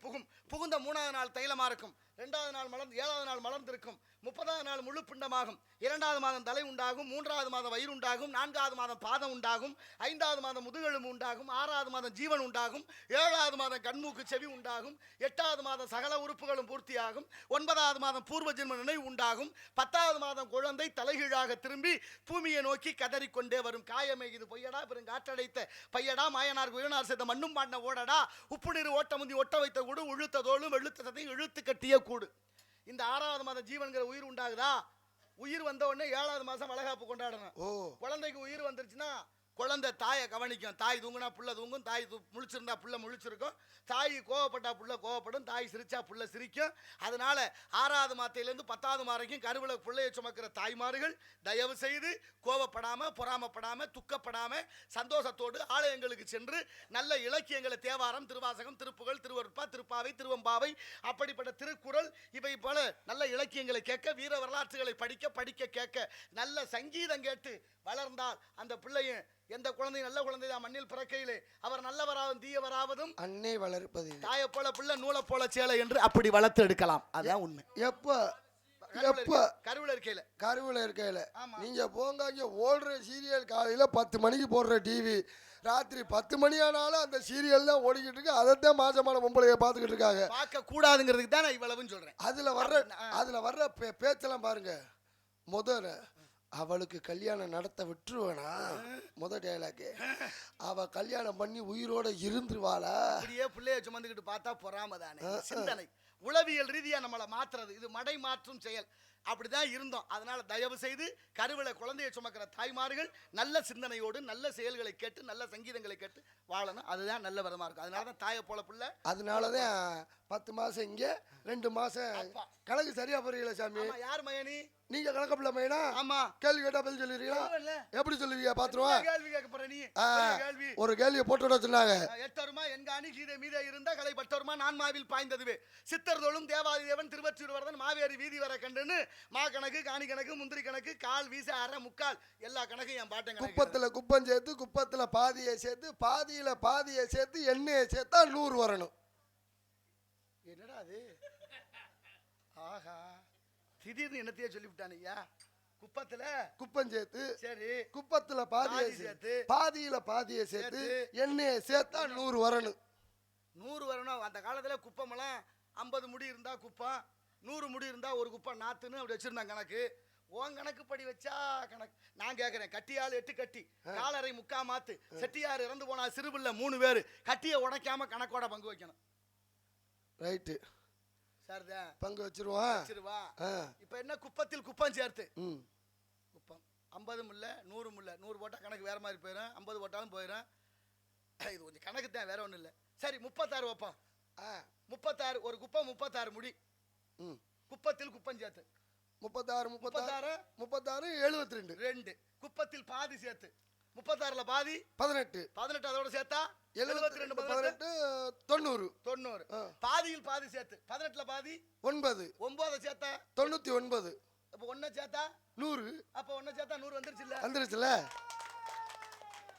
복음 புகுந்த மூணாவது நாள் தைலமாக இருக்கும். ரெண்டாவது நாள் மலர்ந்து ஏழாவது நாள் மலர்ந்திருக்கும். முப்பதாவது நாள் முழு பிண்டமாகும். இரண்டாவது மாதம் தலை உண்டாகும் மூன்றாவது மாதம் வயிறு உண்டாகும் நான்காவது மாதம் பாதம் உண்டாகும் ஐந்தாவது மாதம் முதுகெலும்பு உண்டாகும் ஆறாவது மாதம் ஜீவன் உண்டாகும் ஏழாவது மாதம் கண்மூக்கு செவி உண்டாகும் எட்டாவது மாதம் சகல உறுப்புகளும் பூர்த்தியாகும் ஒன்பதாவது மாதம் பூர்வ ஜென்ம நினைவு உண்டாகும் பத்தாவது மாதம் குழந்தை தலைகீழாக திரும்பி பூமியை நோக்கி கதறிக்கொண்டே வரும். காயமே இது பொய்யடா பெரும் காற்றடைத்த பையடா மாயனார் உயனார் செய்த மண்ணும் பாடின ஓடடா உப்பு நீர் ஓட்ட முந்தி ஒட்ட வைத்த கூடு உழுத்த தோளும் வெளுத்த சதையும் இழுத்து கட்டிய கூடு. இந்த ஆறாவது மாதம் ஜீவன்கிற உயிர் உண்டாகுதா? உயிர் வந்த உடனே ஏழாவது மாதம் வளகாப்பு கொண்டாடணும். ஓ. குழந்தைக்கு உயிர் வந்துருச்சுன்னா குழந்தை தாயை கவனிக்கும். தாய் தூங்குனா புள்ள தூங்கும். தாய் தூ முழிச்சிருந்தா புள்ள முழிச்சிருக்கும். தாய் கோவப்பட்டா புள்ள கோவப்படும். தாய் சிரிச்சா புள்ள சிரிக்கும். அதனால ஆறாவது மாத்தையிலேருந்து பத்தாவது மாறைக்கும் கருவில் பிள்ளையை சுமக்கிற தாய்மார்கள் தயவு செய்து கோவப்படாம பொறாமப்படாமல் துக்கப்படாம சந்தோஷத்தோடு ஆலயங்களுக்கு சென்று நல்ல இலக்கியங்களை தேவாரம் திருவாசகம் திருப்புகழ் திருவருட்பா திருப்பாவை திருவம்பாவை அப்படிப்பட்ட திருக்குறள் இவை போல நல்ல இலக்கியங்களை கேட்க வீர வரலாற்றுகளை படிக்க படிக்க கேட்க நல்ல சங்கீதம் கேட்டு வளர்ந்தால் அந்த பிள்ளையும் எந்த குழந்தை நல்ல குழந்தை தான் மண்ணில் பிறக்கையிலே. அவர் நல்லவராகவும் தீயவராவதும் அன்னை வளர்ப்பது. தாயை போல பிள்ளை நூலை போல சேலை என்று அப்படி வளர்த்து எடுக்கலாம். அதுதான் உண்மை. எப்ப எப்ப? கருவில் இருக்கையில. கருவில் இருக்கையில. ஆமா. நீங்க போங்க இங்க ஓடுற சீரியல் காலையில பத்து மணிக்கு போடுற டிவி ராத்திரி பத்து மணி ஆனாலும் அந்த சீரியல் தான் ஓடிக்கிட்டு இருக்கு. அதைத்தான் மாசமான பொம்பளைய பார்த்துக்கிட்டு இருக்காங்க. பார்க்க கூடாதுங்கிறதுக்கு தான் நான் இவ்வளவுன்னு சொல்றேன். அதுல வர்ற அதுல வர்ற பே- பேச்செல்லாம் பாருங்க. முதல்ல அவளுக்கு கல்யாணம் நடத்த விட்டுருவேனா? முத டயலாக்கு அவ கல்யாணம் பண்ணி உயிரோட இருந்துருவாளா? அப்படியே பிள்ளைய சுமந்துக்கிட்டு பார்த்தா பொறாம தானே சிந்தனை. உளவியல் ரீதியா நம்மளை மாத்துறது. இது மடை மாற்றும் செயல். அப்படிதான் இருந்தோம். அதனால தயவு செய்து கருவில குழந்தையை சுமக்கிற தாய்மார்கள் நல்ல சிந்தனையோடு நல்ல செயல்களை கேட்டு நல்ல சங்கீதங்களை கேட்டு வாழணும். அதுதான் நல்ல விதமா இருக்கும். அதனால தான் தாயை போல பிள்ளை. அதனாலதான் பத்து மாசம் இங்க ரெண்டு மாசம். கணக்கு சரியா புரியல சாமி. யார் மயனி நீங்க கணக்கு பிள்ளை மைனா ஆமா. கேள்வி கேட்டா பதில் சொல்லுவேன்ல. எப்படி சொல்லுவீங்க? பாத்துருவா. கேள்வி கேட்க போற நீ கேள்வி? ஒரு கேள்வியை போட்டு விட சொன்னாங்க. எட்டருமா என்காணி கீதை மீத இருந்த கலை பட்டருமா? நான் மாவில் பாய்ந்ததுவே. சித்தர் தோளும் தேவாதி தேவன் திருவச்சூர் வரதன் மாவேரி வீதி வர கண்டுன்னு மா கணக்கு காணி கணக்கு முந்திரி கணக்கு கால் வீச அரை முக்கால் எல்லா கணக்கும் என் பாட்டன் கணக்கு. குப்பத்துல குப்பம் சேர்த்து குப்பத்துல பாதியை சேர்த்து பாதியில பாதியை சேர்த்து எண்ணெயை சேர்த்தா நூறு வரணும். என்னடா அது? ஆஹா. திடீர்னு என்னத்தையே சொல்லிவிட்டான் ஐயா குப்பத்துல? குப்பம் சேர்த்து சரி. குப்பத்துல பாதியை பாதி சேர்த்து பாதியில பாதியை சேர்த்து எண்ணெயை சேர்த்தா நூறு வரணும். நூறு வரணும். அந்த காலத்துல குப்பமெல்லாம் ஐம்பது முடி இருந்தா குப்பம் நூறு முடி இருந்தா ஒரு குப்பம் நாத்துன்னு அப்படி வச்சிருந்தாங்க கணக்கு. உன் கணக்கு படி வச்சா கணக்கு. நான் கேட்கறேன் கட்டியால் எட்டு கட்டி. காலரை முக்கா மாத்து. செட்டியார் இறந்து போனா சிறுபிள்ளை மூணு பேர். கட்டியை உடைக்காம கணக்கோட பங்கு வைக்கணும். ரைட்டு. சரிதான் பங்கு வச்சிருவான் வச்சிருவா. ஆ, இப்ப என்ன குப்பத்தில் குப்பம் சேர்த்து? குப்பம். ஐம்பதும் இல்லை நூறும் இல்லை நூறு போட்டால் கணக்கு வேற மாதிரி போயிடும் ஐம்பது போட்டாலும் போயிடும் இது கொஞ்சம் கணக்கு தான் வேற ஒன்றும் இல்லை. சரி முப்பத்தாறு வைப்போம். ஆ. முப்பத்தாறு ஒரு குப்பம் முப்பத்தாறு முடி. ம். குப்பத்தில் குப்பம் சேர்த்து. முப்பத்தாறு முப்பத்தாறு. முப்பத்தாறு? எழுபத்தி ரெண்டு ரெண்டு. குப்பத்தில் பாதி சேர்த்து. முப்பத்தாறுல பாதி? பதினெட்டு. பதினெட்டு அதோட சேர்த்தா? எழுபத்தி ரெண்டு பதினெட்டு. பாதியில் பாதி சேர்த்து. பதினெட்டுல பாதி? ஒன்பது. ஒன்பதை சேர்த்தா? தொண்ணூத்தி ஒன்பது. அப்போ ஒன்றை சேர்த்தா? நூறு. அப்போ ஒன்றை சேர்த்தா நூறு வந்துருச்சு இல்ல வந்துருச்சுல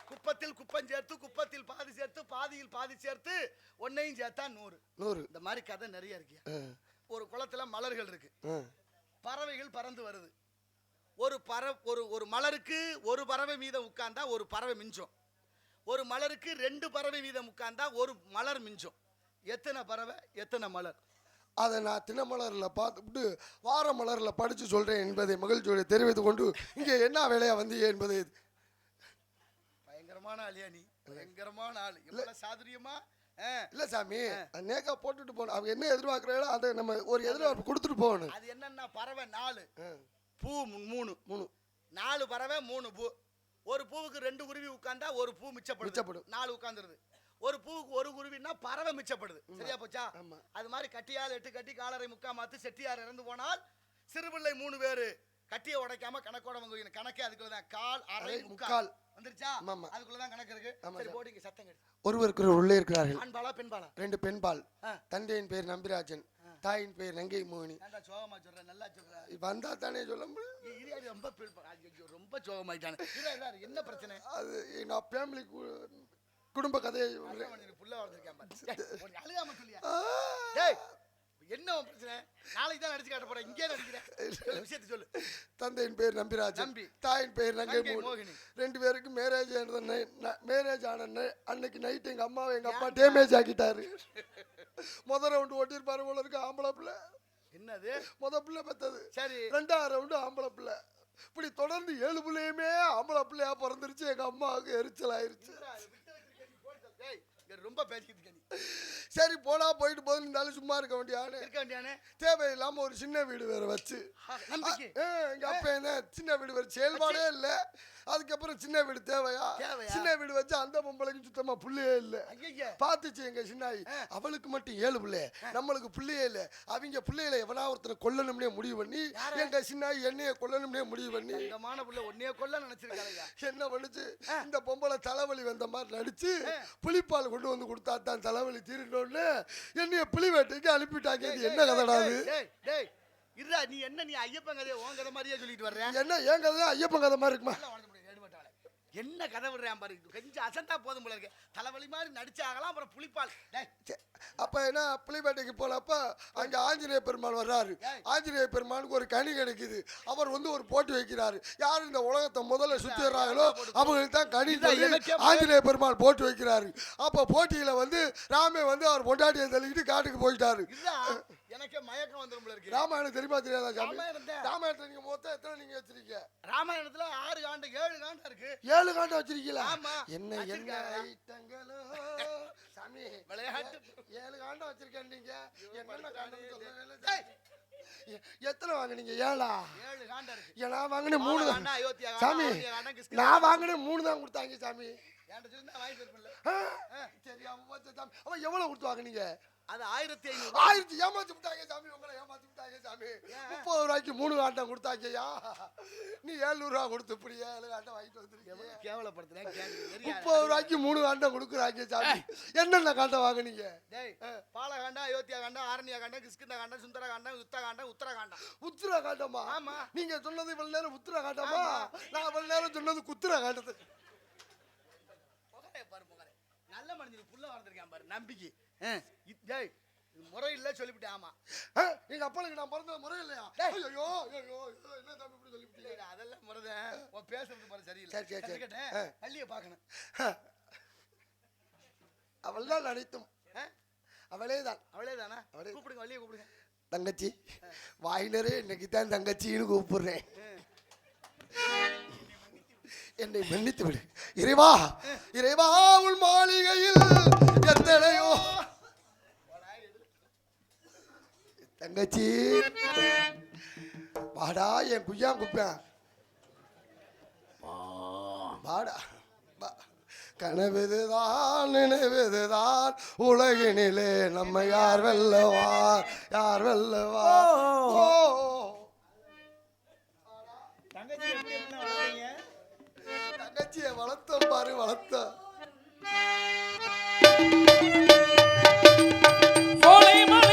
குப்பத்தில் குப்பம் சேர்த்து குப்பத்தில் பாதி சேர்த்து பாதியில் பாதி சேர்த்து ஒன்னையும் சேர்த்தா நூறு. நூறு. இந்த மாதிரி கதை நிறைய இருக்கு. ஒரு குளத்துல மலர்கள் இருக்கு. பறவைகள் பறந்து வருது. ஒரு பற ஒரு ஒரு மலருக்கு ஒரு பறவை மீதம் உட்கார்ந்தா ஒரு பறவை மிஞ்சும். ஒரு மலருக்கு ரெண்டு பறவை மீதம் உட்கார்ந்தா ஒரு மலர் மிஞ்சும். எத்தனை பறவை எத்தனை மலர்? அதை நான் தினமலர்ல பார்த்துவிட்டு வார மலர்ல படிச்சு சொல்றேன் என்பதை மகிழ்ச்சியோடு தெரிவித்துக் கொண்டு இங்கே என்ன வேலையா வந்தீங்க என்பதை பயங்கரமான ஆளியா நீ? பயங்கரமான ஆள். எவ்வளவு சாதுரியமா? இல்ல சாமி நேக்கா போட்டுட்டு போகணும். அவங்க என்ன எதிர்பார்க்கறாங்களோ அதை நம்ம ஒரு எதிர்பார்ப்பு கொடுத்துட்டு போகணும். அது என்னன்னா பறவை நாலு. பூ மூணு. மூணு. நாலு பறவை மூணு பூ. ஒரு பூவுக்கு ரெண்டு குருவி உட்கார்ந்தா ஒரு பூ மிச்சப்படுது. மிச்சப்படும். நாலு உட்கார்ந்துருது. ஒரு பூவுக்கு ஒரு குருவின்னா பறவை மிச்சப்படுது. சரியா போச்சா? ஆமா. அது மாதிரி கட்டியால் எட்டு கட்டி காலரை முக்கா மாத்து செட்டியார் இறந்து போனால் சிறுபிள்ளை மூணு பேரு கட்டியை உடைக்காம கணக்கோட வாங்க. கணக்கே அதுக்குள்ள தான் கால் அரை முக்கால். வந்துருச்சா? ஆமாமா. அதுக்குள்ள தான் கணக்கு இருக்கு. சரி. போடிங்க சத்தம் கெடுத்து ஒருவருக்கு உள்ளே இருக்கிறார்கள். ஆண்பாளா பெண்பாளா ரெண்டு பெண்பால். தந்தையின் பேர் நம்பிராஜன் தாயின் பேர் நங்கை மோகினி. சோகமா சொல்ற? நல்லா சொல்ற. வந்தா தானே சொல்ல முடியும்? ரொம்ப ரொம்ப சோகமாயிட்டானே. என்ன பிரச்சனை? அது நான் ஃபேமிலி குடும்ப கதையை புள்ள வளர்த்திருக்கேன் பாரு. ஏய், உனக்கு அழுகாம சொல்லியா? ஆ, நாளைக்கு தான் நடிச்சு காட்ட போறேன் இங்கே நடிக்கிறேன். விஷயத்தை சொல்லு. தந்தையின் பேர் நம்பிராஜ் நம்பி. தாயின் பேர் நங்கை மோகினி. ரெண்டு பேருக்கு மேரேஜ் மேரேஜ் ஆன அன்னைக்கு நைட் எங்க அம்மாவை எங்க அப்பா டேமேஜ் ஆக்கிட்டாரு. முத ரவுண்டு ஓட்டிருப்பாரு போல இருக்கு ஆம்பளை பிள்ளை. என்னது? முத பிள்ளை பெத்தது. சரி. ரெண்டாவது ரவுண்டு ஆம்பளை பிள்ளை. இப்படி தொடர்ந்து ஏழு பிள்ளையுமே ஆம்பளை பிள்ளையா பிறந்துருச்சு எங்க அம்மாவுக்கு எரிச்சல் ஆயிருச்சு ரொம்ப பேசிக்கிட்டு நீ. சரி போனா போயிட்டு போது இருந்தாலும் சும்மா இருக்க வேண்டியானு இருக்க வேண்டியானே தேவையில்லாம ஒரு சின்ன வீடு வேற வச்சு. எங்க அப்பா என்ன சின்ன வீடு வேற செயல்பாடே இல்ல. அதுக்கப்புறம் சின்ன வீடு தேவையா? சின்ன வீடு வச்சு அந்த பொம்பளைக்கு சுத்தமா புள்ளையே இல்ல. பாத்துச்சு எங்க சின்னாயி. அவளுக்கு மட்டும் ஏழு பிள்ளை. நம்மளுக்கு பிள்ளையே இல்ல. அவங்க பிள்ளைகளை எவனா ஒருத்தனை கொல்லணும்னே முடிவு பண்ணி எங்க சின்னாயி என்னைய கொல்லணும்னே முடிவு பண்ணி. தங்கமான புள்ள ஒன்னே கொல்ல நினைச்சிருக்காங்க என்ன பண்ணுச்சு? இந்த பொம்பளை தலைவலி வந்த மாதிரி நடிச்சு புளிப்பால் கொண்டு வந்து கொடுத்தா தான் தலைவலி தீரணும்னு என்னைய புலி வேட்டைக்கு அனுப்பிட்டாங்க. இது என்ன கதடா அது? இருடா நீ என்ன நீ ஐயப்பன் கதையை உன் கதை மாதிரியே சொல்லிட்டு வர்ற? என்ன ஏன் கதை? ஐயப்பன் கதை மாதிரி இருக்குமா நல்லா வாழ்ந்து முடியும், எடுபட்டாளே. என்ன கதை விடுறேன் பாரு கொஞ்சம் அசந்தா போதும் போல இருக்கு. தலைவலி மாதிரி நடிச்சாகலாம் அப்புறம் புளிப்பால் அப்ப என்ன புலிவேட்டைக்கு போனப்ப அங்க ஆஞ்சநேய பெருமாள் வர்றாரு. ஆஞ்சநேய பெருமானுக்கு ஒரு கனி கிடைக்குது. அவர் வந்து ஒரு போட்டி வைக்கிறாரு. யார் இந்த உலகத்தை முதல்ல சுத்திடுறாங்களோ அவங்களுக்கு தான் கனி ஆஞ்சநேய பெருமாள் போட்டி வைக்கிறாரு. அப்ப போட்டியில வந்து ராமே வந்து அவர் பொண்டாட்டியை தள்ளிக்கிட்டு காட்டுக்கு போயிட்டாரு. எனக்கே மயக்கம் இருக்கு. ராமாயணம் தெரியுமா தெரியாதா. ராமாயணத்தை நீங்க மொத்தம் எத்தனை நீங்க வச்சிருக்கீங்க? ராமாயணத்துல ஆறு காண்டு ஏழு காண்டு இருக்கு. ஏழு காண்டம் வச்சிருக்கீங்களா? ஆமா. என்ன என்ன? ஐட்டங்களோ? சாமி விளையாட்டு. ஏழு காண்டம் வச்சிருக்கேன் நீங்க. என்னென்ன காண்டம் சொல்லவே எத்தனை வாங்குனீங்க? ஏழா? ஏழு காண்டு வாங்கினேன் மூணு காண்டா, காண்டா, சாமி காண்டா, நான் வாங்கினேன் மூணு தான் கொடுத்தாங்க சாமி. அவன் எவ்வளவு கொடுத்து வாங்குனீங்க? அது ஆயிரத்தி ஐநூறு ஆயிரத்தி ஏமாத்தி விட்டாங்க சாமி உங்களை ஏமாத்தி விட்டாங்க சாமி. முப்பது ரூபாய்க்கு மூணு காண்டம் கொடுத்தாங்கய்யா. நீ ஏழ்நூறு ரூபா கொடுத்து இப்படி ஏழு காண்டம் வாங்கிட்டு வந்துருக்கீங்க கேவலப்படுத்துறேன் முப்பது ரூபாய்க்கு மூணு காண்டம் கொடுக்குறாங்க சாமி. என்னென்ன காண்டம் வாங்குனீங்க? பாலகாண்டா அயோத்தியா காண்டா ஆரண்யா காண்டா கிஷ்கிந்தா காண்டா சுந்தர காண்டா யுத்த காண்டா உத்தர காண்டா. உத்திர காண்டமா ஆமா. நீங்க சொன்னது இவ்வளவு நேரம் உத்திர காண்டமா நான் இவ்வளவு நேரம் சொன்னது குத்திர காண்டது புகழே பாரு புகழே. நல்ல மனுஷனுக்கு புள்ள வளர்ந்துருக்கான் பாரு நம்பிக்கை. முறை இல்ல சொல்லிவிட்டேன் ஆமா. எங்க அப்பனுக்கு நான் பிறந்த முறை இல்லையா. ஐயோ ஐயோ என்ன தம்பி இப்படி சொல்லிவிட்டீங்க? அதெல்லாம் முறைதான். உன் பேசுறது பாரு சரியில்லை. சரி, சரி. ஆ. பள்ளியை பார்க்கணும். அவள் தான் அனைத்தும்? அவளே தான் அவளே தானா அவளே. கூப்பிடுங்க வள்ளியை கூப்பிடுங்க. தங்கச்சி வாயினரே இன்னைக்கு தான் தங்கச்சின்னு கூப்பிடுறேன். என்னை மன்னித்து விடு. இறைவா இறைவா உள் மாளிகையில் எத்தனையோ தங்கச்சி. வாடா என் குய்யா குப்பேன் வாடா வா. கனவுதுதான் நினைவுதுதான் உலகினிலே நம்ம யார் வெல்லவார் யார் வளர்றீங்க? தங்கச்சியை வளர்த்தோம் பாரு வளர்த்தோம். சோலைமலை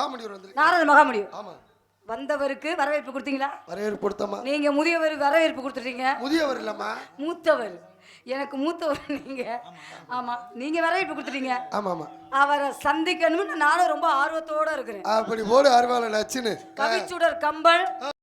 நாரத மகாமணிவர் வந்து நாரத மகாமுடியும் ஆமா. வந்தவருக்கு வரவேற்பு கொடுத்தீங்களா? வரவேற்பு கொடுத்தம்மா நீங்க முதியவர் வரவேற்பு கொடுத்துட்டீங்க. முதியவர் இல்லம்மா. மூத்தவர். எனக்கு மூத்தவர் நீங்க. ஆமா நீங்க வரவேற்பு கொடுத்துட்டீங்க. ஆமா ஆமா அவரை சந்திக்கணும்னு நானும் ரொம்ப ஆர்வத்தோட இருக்கிறேன். அப்படி போடு அருவாளை நச்சுன்னு. கவிச்சுடர் கம்பல்.